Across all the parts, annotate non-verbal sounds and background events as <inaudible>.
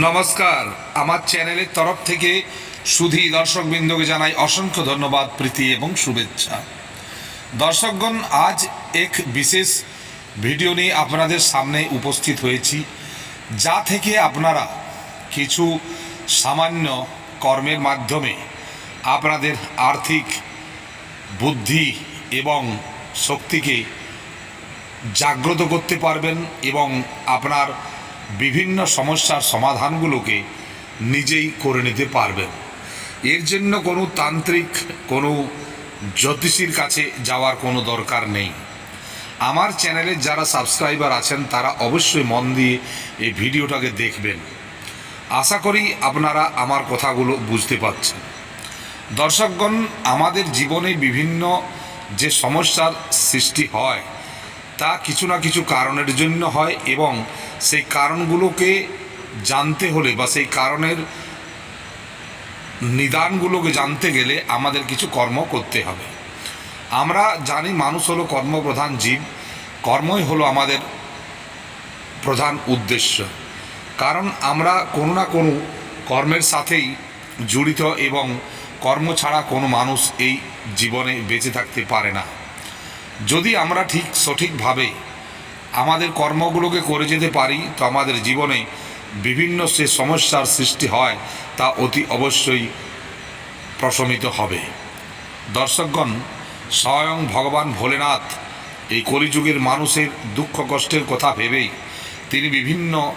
নমস্কার। আমার চ্যানেলের তরফ থেকে সুধী দর্শকবৃন্দকে জানাই অসংখ্য ধন্যবাদ, প্রীতি এবং শুভেচ্ছা। দর্শকগণ, আজ এক বিশেষ ভিডিও নিয়ে আপনাদের সামনে উপস্থিত হয়েছি, যা থেকে আপনারা কিছু সামান্য কর্মের মাধ্যমে আপনাদের আর্থিক বুদ্ধি এবং শক্তিকে জাগ্রত করতে পারবেন এবং আপনার বিভিন্ন সমস্যার সমাধানগুলোকে নিজেই করে নিতে পারবেন। এর জন্য কোনো তান্ত্রিক, কোনো জ্যোতিষীর কাছে যাওয়ার কোনো দরকার নেই। আমার চ্যানেলের যারা সাবস্ক্রাইবার আছেন, তারা অবশ্যই মন দিয়ে এই ভিডিওটাকে দেখবেন। আশা করি আপনারা আমার কথাগুলো বুঝতে পারছেন। দর্শকগণ, আমাদের জীবনে বিভিন্ন যে সমস্যার সৃষ্টি হয়, তা কিছু না কিছু কারণের জন্য হয় এবং সেই কারণগুলোকে জানতে হলে বা সেই কারণের নিদানগুলোকে জানতে গেলে আমাদের কিছু কর্ম করতে হবে। আমরা জানি মানুষ হলো কর্মপ্রধান জীব, কর্মই হলো আমাদের প্রধান উদ্দেশ্য। কারণ আমরা কোনো না কোনো কর্মের সাথেই জড়িত এবং কর্ম ছাড়া কোনো মানুষ এই জীবনে বেঁচে থাকতে পারে না। যদি আমরা ঠিক সঠিকভাবে আমাদের কর্মগুলোকে করে যেতে পারি, তো আমাদের জীবনে বিভিন্ন সে সমস্যার সৃষ্টি হয়, তা অতি অবশ্যই প্রশমিত হবে। দর্শকগণ, স্বয়ং ভগবান ভোলেনাথ এই কলিযুগের মানুষের দুঃখ কষ্টের কথা ভেবেই তিনি বিভিন্ন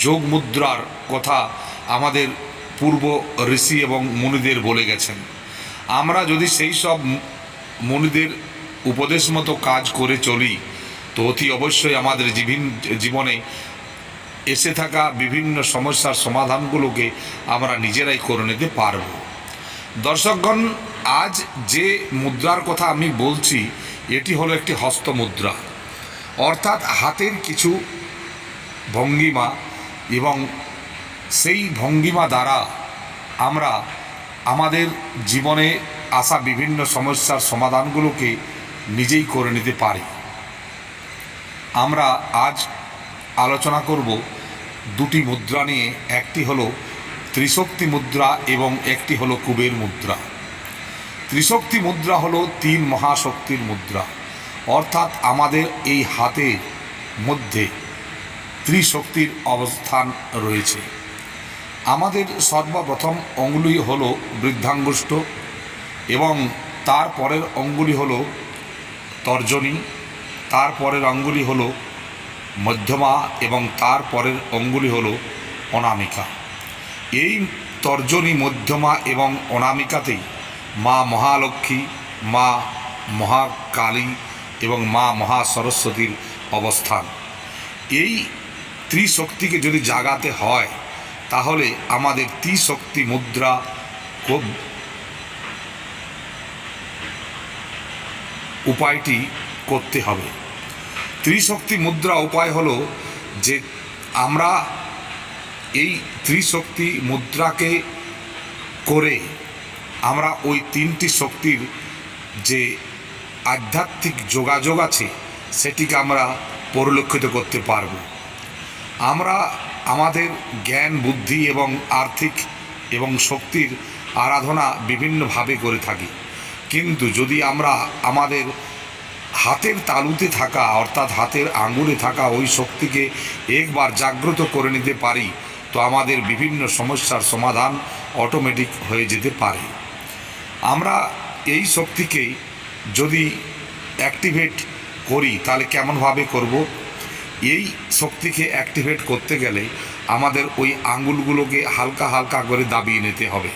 যোগ মুদ্রার কথা আমাদের পূর্ব ঋষি এবং মুনিদের বলে গেছেন। আমরা যদি সেই সব মুনিদের উপদেশ মতো কাজ করে চলি তো অতি অবশ্যই আমাদের জীবিন- এসে থাকা বিভিন্ন সমস্যার সমাধানগুলোকে আমরা নিজেরাই করে নিতে পারব। দর্শকগণ, আজ যে মুদ্রার কথা আমি বলছি, এটি হলো একটি হস্ত মুদ্রা। অর্থাৎ হাতের কিছু ভঙ্গিমা এবং সেই ভঙ্গিমা দ্বারা আমরা আমাদের জীবনে আসা বিভিন্ন সমস্যার সমাধানগুলোকে নিজেই করে নিতে পারি। আমরা আজ আলোচনা করব দুটি মুদ্রা নিয়ে। একটি হলো ত্রিশক্তি মুদ্রা এবং একটি হলো কুবের মুদ্রা। ত্রিশক্তি মুদ্রা হলো তিন মহাশক্তির মুদ্রা। অর্থাৎ আমাদের এই হাতের মধ্যে ত্রিশক্তির অবস্থান রয়েছে। আমাদের সর্বপ্রথম অঙ্গুলি হলো বৃদ্ধাঙ্গুষ্ঠ এবং তার পরের অঙ্গুলি হলো তর্জনী। তার পরের অঙ্গুলি হলো মধ্যমা এবং তার পরের অঙ্গুলি হলো অনামিকা। এই তর্জনী মধ্যমা এবং অনামিকাতেই মা মহালক্ষ্মী, মা মহাকালী এবং মা মহা সরস্বতীর অবস্থান। এই ত্রিশক্তিকে যদি জাগাতে হয়, তাহলে আমাদের ত্রিশক্তি মুদ্রা খুব উপায়টি করতে হবে। ত্রিশক্তি মুদ্রা উপায় হলো যে আমরা এই ত্রিশক্তি মুদ্রাকে করে আমরা ওই তিনটি শক্তির যে আধ্যাত্মিক যোগাযোগ আছে, সেটিকে আমরা পরিলক্ষিত করতে পারব। আমরা আমাদের জ্ঞান, বুদ্ধি এবং আর্থিক এবং শক্তির আরাধনা বিভিন্নভাবে করে থাকি। কিন্তু যদি আমরা আমাদের হাতের তালুতে থাকা, অর্থাৎ হাতের আঙুলে থাকা ওই শক্তিকে একবার জাগ্রত করে নিতে পারি, তো আমাদের বিভিন্ন সমস্যার সমাধান অটোমেটিক হয়ে যেতে পারে। আমরা এই শক্তিকে যদি অ্যাক্টিভেট করি, তাহলে কেমনভাবে করব? এই শক্তিকে অ্যাক্টিভেট করতে গেলে আমাদের ওই আঙুলগুলোকে হালকা হালকা করে দাবিয়ে নিতে হবে।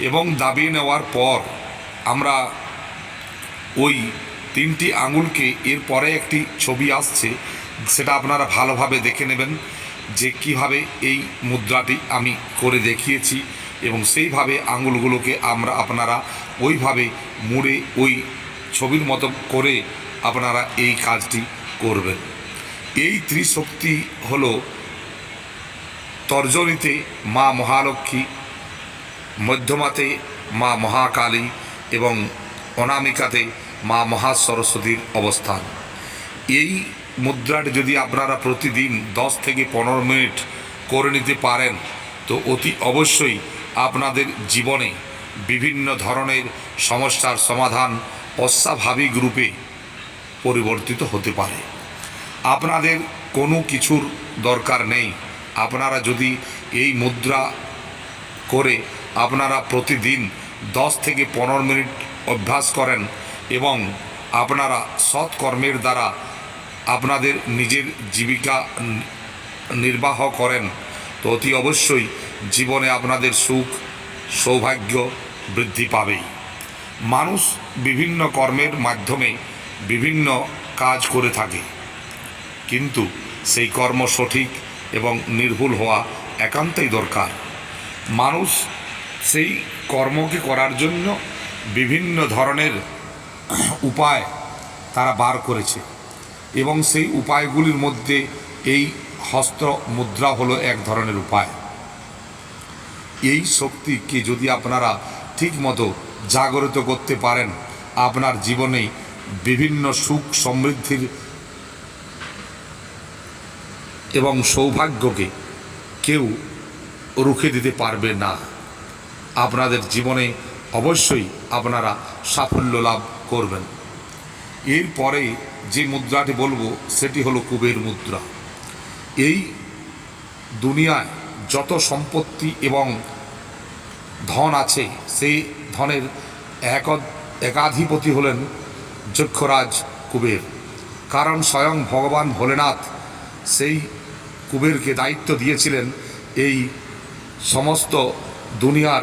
এবং দাবিয়ে নেওয়ার পর আমরা ওই তিনটি আঙুলকে এর পরে একটি ছবি আসছে, সেটা আপনারা ভালোভাবে দেখে নেবেন যে কীভাবে এই মুদ্রাটি আমি করে দেখিয়েছি এবং সেইভাবে আঙুলগুলোকে আমরা আপনারা ওইভাবে মুড়ে ওই ছবির মতো করে আপনারা এই কাজটি করবেন। এই ত্রিশক্তি হলো তর্জনীতে মা মহালক্ষ্মী, মধ্যমাতে মা মহাকালী এবং অনামিকাতে মা মহা সরস্বতীর অবস্থান। এই মুদ্রাটি যদি আপনারা প্রতিদিন দশ থেকে পনেরো মিনিট করে নিতে পারেন, তো অতি অবশ্যই আপনাদের জীবনে বিভিন্ন ধরনের সমস্যার সমাধান অস্বাভাবিক রূপে পরিবর্তিত হতে পারে। আপনাদের কোনো কিছুর দরকার নেই। আপনারা যদি এই মুদ্রা করে আপনারা প্রতিদিন দশ থেকে পনেরো মিনিট অভ্যাস করেন এবং আপনারা সৎ কর্মের দ্বারা আপনাদের নিজের জীবিকা নির্বাহ করেন, তো অতি অবশ্যই জীবনে আপনাদের সুখ, সৌভাগ্য বৃদ্ধি পাবেই। মানুষ বিভিন্ন কর্মের মাধ্যমে বিভিন্ন কাজ করে থাকে, কিন্তু সেই কর্ম সঠিক এবং নির্ভুল হওয়া একান্তই দরকার। মানুষ সেই কর্মকে করার জন্য বিভিন্ন ধরনের <clears throat> উপায় তারা বার করেছে। এবং সেই উপায়গুলির মধ্যে এই হস্ত মুদ্রা হলো এক ধরনের উপায়। এই শক্তিকে যদি আপনারা ঠিকমতো জাগরিত করতে পারেন, আপনার জীবনে বিভিন্ন সুখ সমৃদ্ধির এবং সৌভাগ্যকে কেউ রুখে দিতে পারবে না। আপনাদের জীবনে অবশ্যই আপনারা সাফল্য লাভ করবেন। এরপরে যে মুদ্রাটি বলব, সেটি হলো কুবের মুদ্রা। এই দুনিয়ায় যত সম্পত্তি এবং ধন আছে, সেই ধনের এক একাধিপতি হলেন যক্ষরাজ কুবের। কারণ স্বয়ং ভগবান ভোলেনাথ সেই কুবেরকে দায়িত্ব দিয়েছিলেন এই সমস্ত দুনিয়ার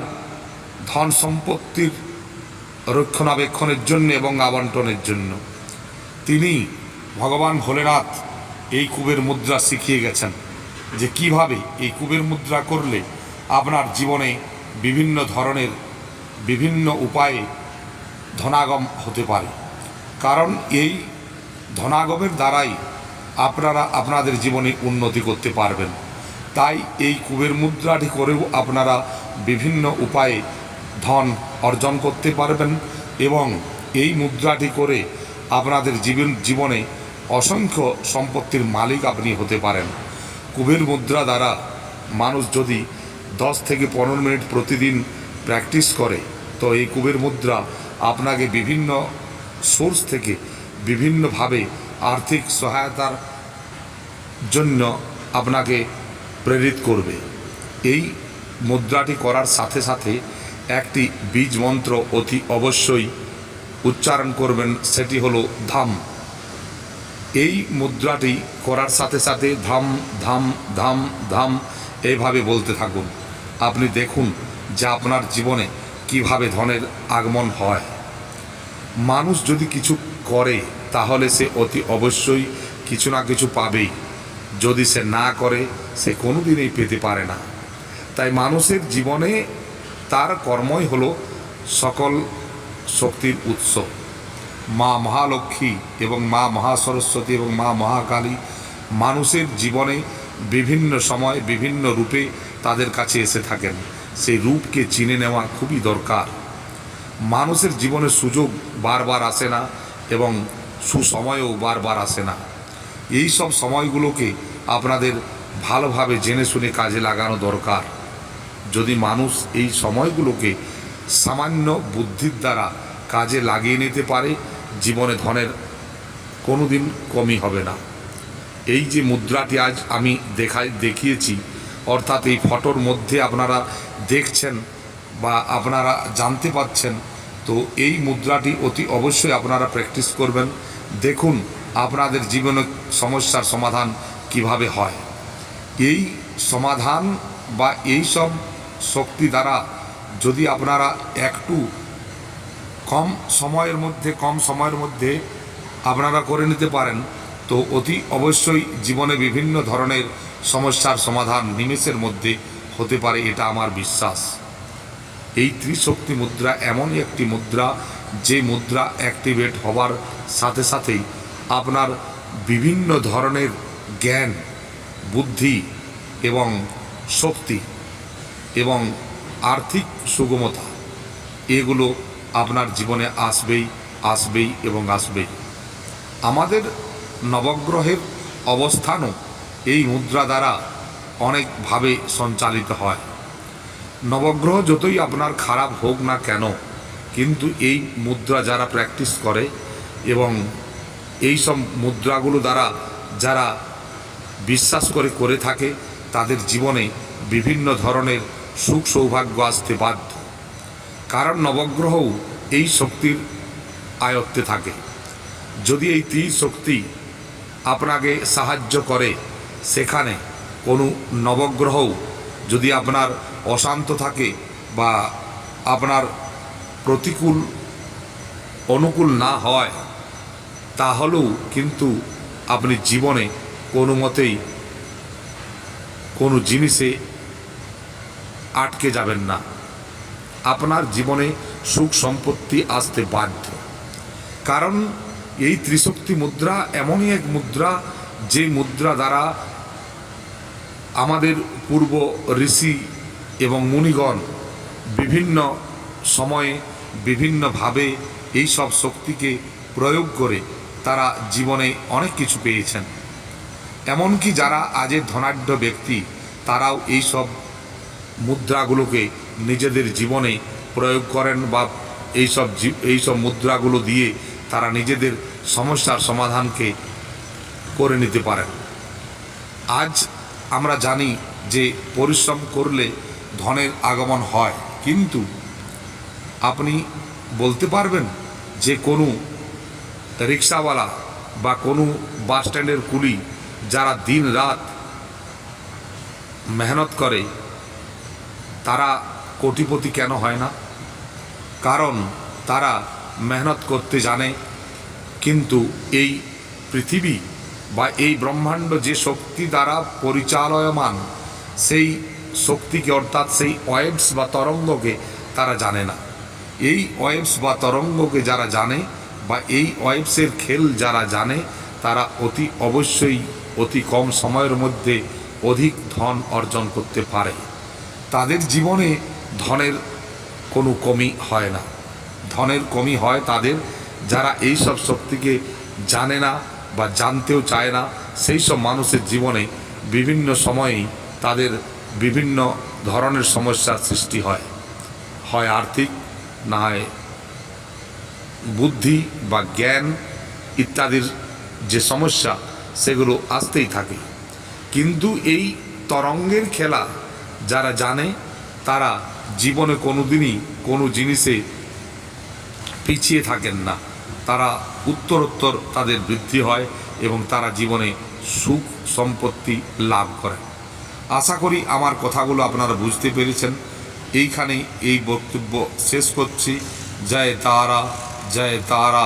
ধন সম্পত্তির রক্ষণাবেক্ষণের জন্য এবং আবন্টনের জন্য। তিনি ভগবান ভোলেনাথ এই কুবের মুদ্রা শিখিয়ে গেছেন যে কীভাবে এই কুবের মুদ্রা করলে আপনার জীবনে বিভিন্ন ধরনের, বিভিন্ন উপায়ে ধনাগম হতে পারে। কারণ এই ধনাগমের দ্বারাই আপনারা আপনাদের জীবনে উন্নতি করতে পারবেন। তাই এই কুবের মুদ্রাটি করেও আপনারা বিভিন্ন উপায়ে ধন অর্জন করতে পারবেন এবং এই মুদ্রাটি করে আপনাদের জীবন, জীবনে অসংখ্য সম্পত্তির মালিক আপনি হতে পারেন। কুবের মুদ্রা দ্বারা মানুষ যদি দশ থেকে পনেরো মিনিট প্রতিদিন প্র্যাকটিস করে, তো এই কুবের মুদ্রা আপনাকে বিভিন্ন সোর্স থেকে বিভিন্নভাবে আর্থিক সহায়তার জন্য আপনাকে প্রেরিত করবে। এই মুদ্রাটি করার সাথে সাথে একটি বীজ মন্ত্র অতি অবশ্যই উচ্চারণ করবেন, সেটি হলো ধাম। এই মুদ্রাটি করার সাথে সাথে ধাম ধাম ধাম ধাম এইভাবে বলতে থাকুন। আপনি দেখুন যে আপনার জীবনে কীভাবে ধনের আগমন হয়। মানুষ যদি কিছু করে, তাহলে সে অতি অবশ্যই কিছু না কিছু পাবেই। যদি সে না করে, সে কোনোদিনই পেতে পারে না। তাই মানুষের জীবনে তার কর্মই হলো সকল শক্তির উৎস। মা মহালক্ষ্মী এবং মা মহাসরস্বতী এবং মা মহাকালী মানুষের জীবনে বিভিন্ন সময়, বিভিন্ন রূপে তাদের কাছে এসে থাকেন। সেই রূপকে চিনে নেওয়া খুবই দরকার। মানুষের জীবনে সুযোগ বারবার আসে না এবং সুসময়ও বারবার আসে না। এই সব সময়গুলোকে আপনাদের ভালোভাবে জেনে শুনে কাজে লাগানো দরকার। যদি মানুষ এই সময়গুলোকে সামান্য বুদ্ধির দ্বারা কাজে লাগিয়ে নিতে পারে, জীবনে ধনের কোনোদিন কমই হবে না। এই যে মুদ্রাটি আজ আমি দেখাই, দেখিয়েছি, অর্থাৎ এই ফটোর মধ্যে আপনারা দেখছেন বা আপনারা জানতে পাচ্ছেন, তো এই মুদ্রাটি অতি অবশ্যই আপনারা প্র্যাকটিস করবেন। দেখুন আপনাদের জীবনে সমস্যার সমাধান কীভাবে হয়। এই সমাধান বা এই সব শক্তি দ্বারা যদি আপনারা একটু কম সময়ের মধ্যে, কম সময়ের মধ্যে আপনারা করে নিতে পারেন, তো অতি অবশ্যই জীবনে বিভিন্ন ধরনের সমস্যার সমাধান নিমেষের মধ্যে হতে পারে, এটা আমার বিশ্বাস। এই ত্রিশক্তি মুদ্রা এমনই একটি মুদ্রা, যে মুদ্রা অ্যাক্টিভেট হবার সাথে সাথেই আপনার বিভিন্ন ধরনের জ্ঞান, বুদ্ধি এবং শক্তি এবং আর্থিক সুগমতা, এগুলো আপনার জীবনে আসবেই আসবেই এবং আসবেই। আমাদের নবগ্রহের অবস্থানও এই মুদ্রা দ্বারা অনেকভাবে সঞ্চালিত হয়। নবগ্রহ যতই আপনার খারাপ হোক না কেন, কিন্তু এই মুদ্রা যারা প্র্যাকটিস করে এবং এই সব মুদ্রাগুলো দ্বারা যারা বিশ্বাস করে করে থাকে, তাদের জীবনে বিভিন্ন ধরনের সুখ সৌভাগ্য আসতে বাধ্য। কারণ নবগ্রহও এই শক্তির আয়ত্তে থাকে। যদি এই তীর শক্তি আপনাকে সাহায্য করে, সেখানে কোনো নবগ্রহও যদি আপনার অশান্ত থাকে বা আপনার প্রতিকূল, অনুকূল না হয়, তাহলেও কিন্তু আপনি জীবনে কোনো মতেই কোনো জিনিসে আটকে যাবেন না। আপনার জীবনে সুখ সম্পত্তি আসতে বাধ্য। কারণ এই ত্রিশক্তি মুদ্রা এমনই এক মুদ্রা, যে মুদ্রা দ্বারা আমাদের পূর্ব ঋষি এবং মুনিগণ বিভিন্ন সময়ে বিভিন্নভাবে এই সব শক্তিকে প্রয়োগ করে তারা জীবনে অনেক কিছু পেয়েছেন। এমনকি যারা আজের ধনাঢ্য ব্যক্তি, তারাও এই সব মুদ্রাগুলোকে নিজেদের জীবনে প্রয়োগ করেন বা এইসব এইসব মুদ্রাগুলো দিয়ে তারা নিজেদের সমস্যার সমাধানকে করে নিতে পারেন। আজ আমরা জানি যে পরিশ্রম করলে ধনের আগমন হয়, কিন্তু আপনি বলতে পারবেন যে কোনো রিক্সাওয়ালা বা কোনো বাস স্ট্যান্ডের কুলি যারা দিন রাত মেহনত করে তারা কোটিপতি কেন হয় না? কারণ তারা মেহনত করতে জানে, কিন্তু এই পৃথিবী বা এই ব্রহ্মাণ্ড যে শক্তি দ্বারা পরিচালয়মান, সেই শক্তিকে অর্থাৎ সেই ওয়েবস বা তরঙ্গকে তারা জানে না। এই ওয়েবস বা তরঙ্গকে যারা জানে বা এই ওয়েবসের খেল যারা জানে, তারা অতি অবশ্যই অতি কম সময়ের মধ্যে অধিক ধন অর্জন করতে পারে। তাদের জীবনে ধনের কোনো কমি হয় না। ধনের কমি হয় তাদের যারা এই সব শক্তিকে জানে না বা জানতেও চায় না সেই সব মানুষের জীবনে বিভিন্ন সময়েই তাদের বিভিন্ন ধরনের সমস্যার সৃষ্টি হয়। হয় আর্থিক, না হয় বুদ্ধি বা জ্ঞান ইত্যাদির যে সমস্যা, সেগুলো আসতেই থাকে। কিন্তু এই তরঙ্গের খেলা যারা জানে, তারা জীবনে কোনোদিনই কোনো জিনিসে পিছিয়ে থাকেন না। তারা উত্তরোত্তর তাদের বৃদ্ধি হয় এবং তারা জীবনে সুখ, সম্পত্তি লাভ করে আশা করি আমার কথাগুলো আপনারা বুঝতে পেরেছেন। এইখানেই এই বক্তব্য শেষ করছি। জয় তারা জয় তারা।